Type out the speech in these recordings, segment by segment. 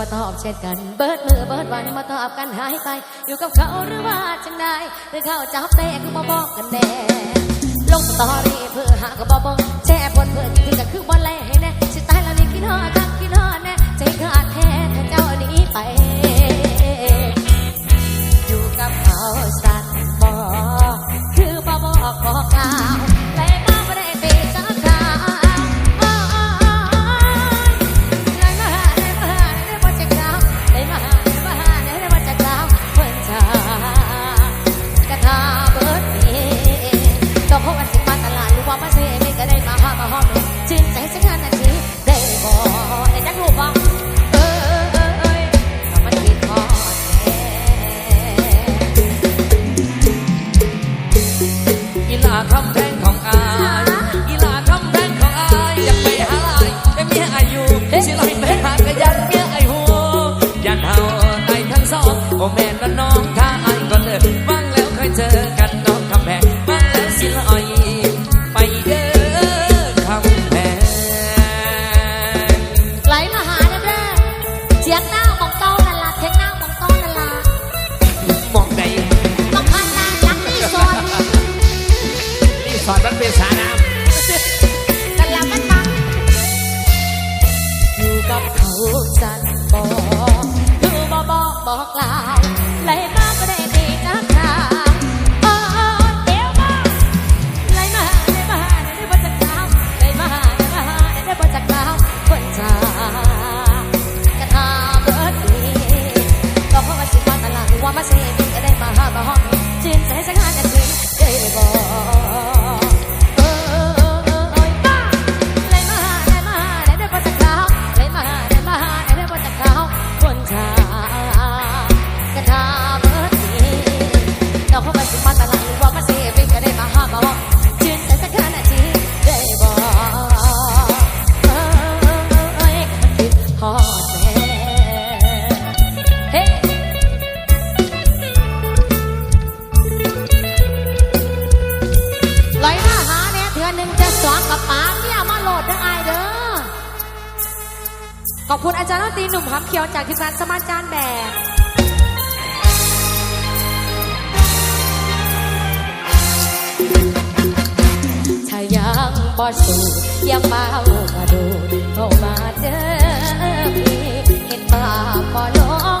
บ่ตอบเช่นกัน เบิดมือเบิดวันมาตอบกันหายไป อยู่กับเขาหรือว่าจังได้หรือเขาจับแต่คือบ่บอกกันแน่ลงสตอรี่เพื่อหากบ่บงแช่บนเพื่อนคือกันคือบ่แลให้แน่สิตายแล้วนี่กินฮอดักกินฮอดแน่ใจขาดแท้ถ้าเจ้าหนีไป อยู่กับเขาสัตว์บ่คือบ่บอกบอกกา desert ขอบคุณอาจารย์นตีหนุ่มคำเขียวจากทีมงานสมาจารย์แบกถ้ายังบ่สูย่าเมามาดูเข้ามาเจอาบน้ดง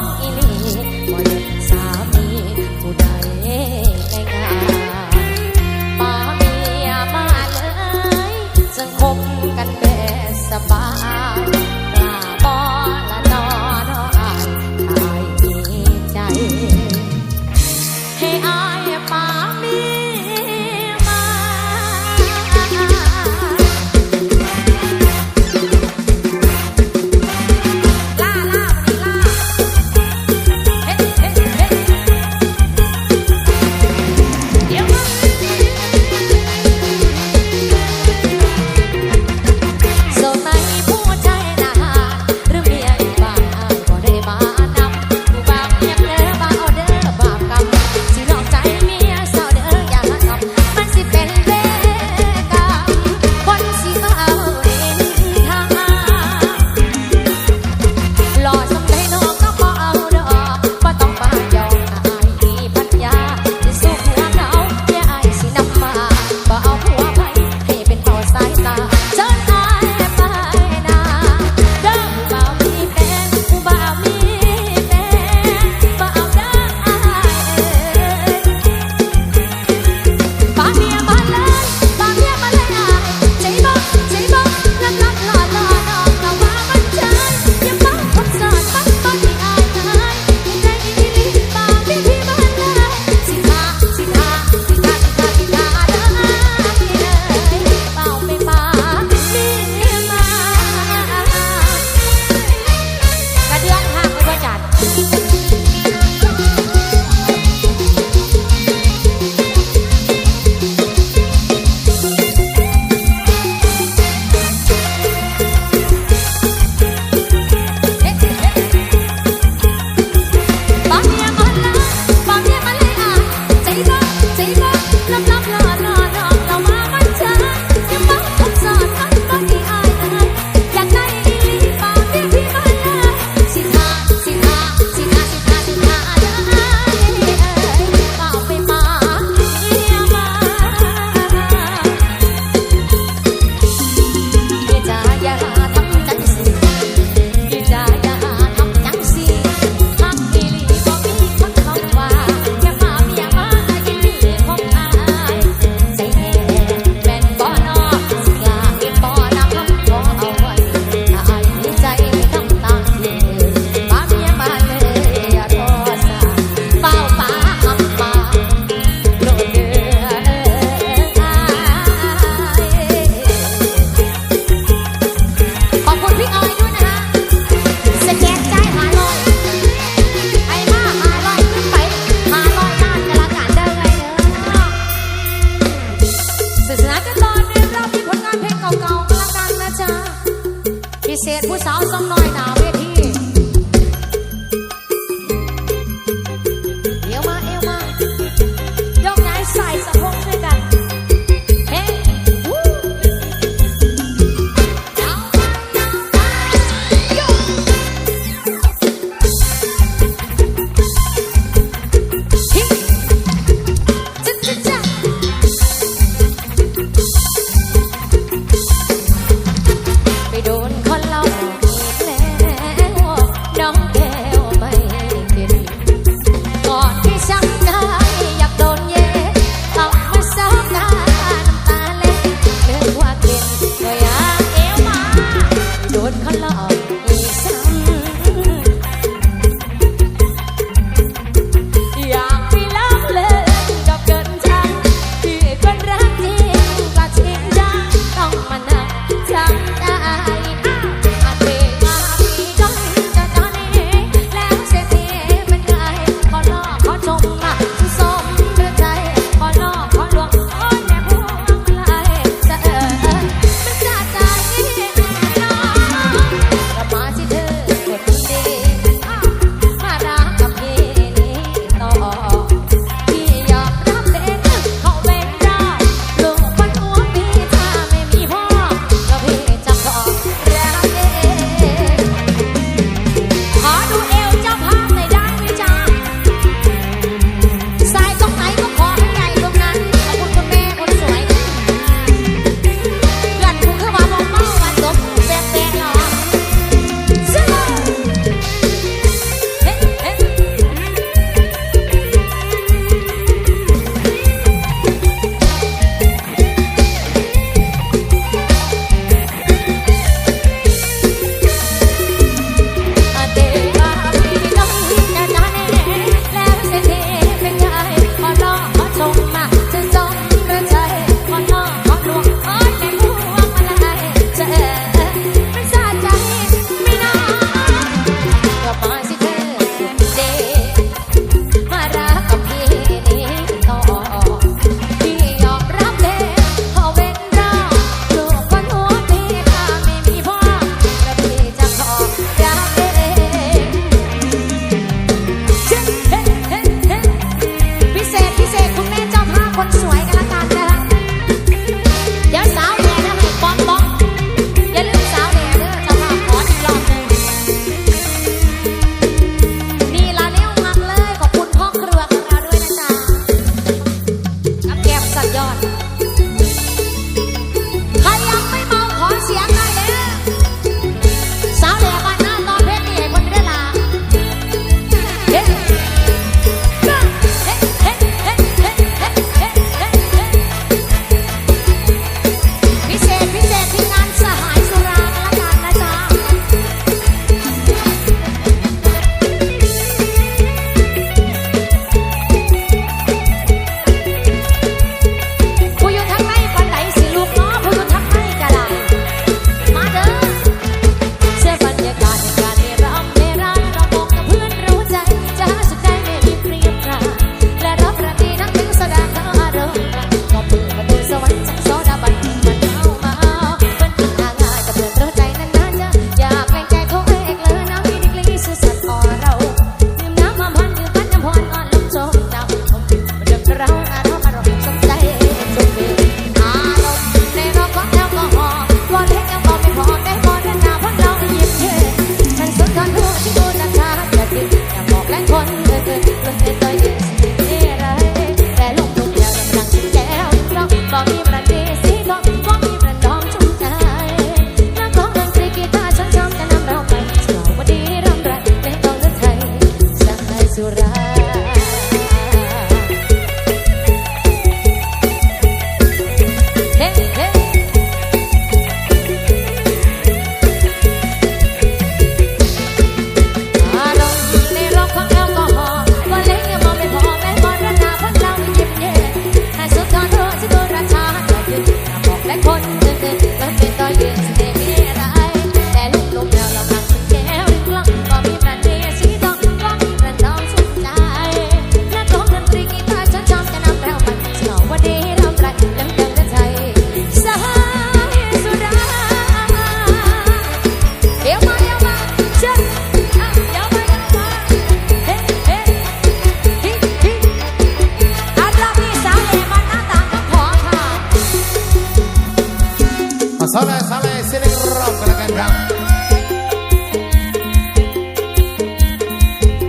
Soleh soleh siling rock gerakan drum.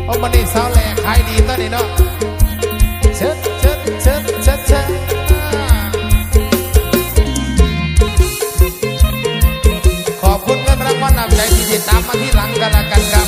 Oh meni soleh khai di to ni no. Cet cet cet cet cet. ขอบคุณเงินรางวัลนำใจที่ติดตามมาที่หลังกันละกันครับ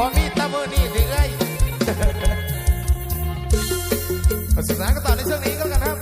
พอมีตะมือนี่สิเอ้ยภาษก็ต่อในช่วงนี้ก็กันครับ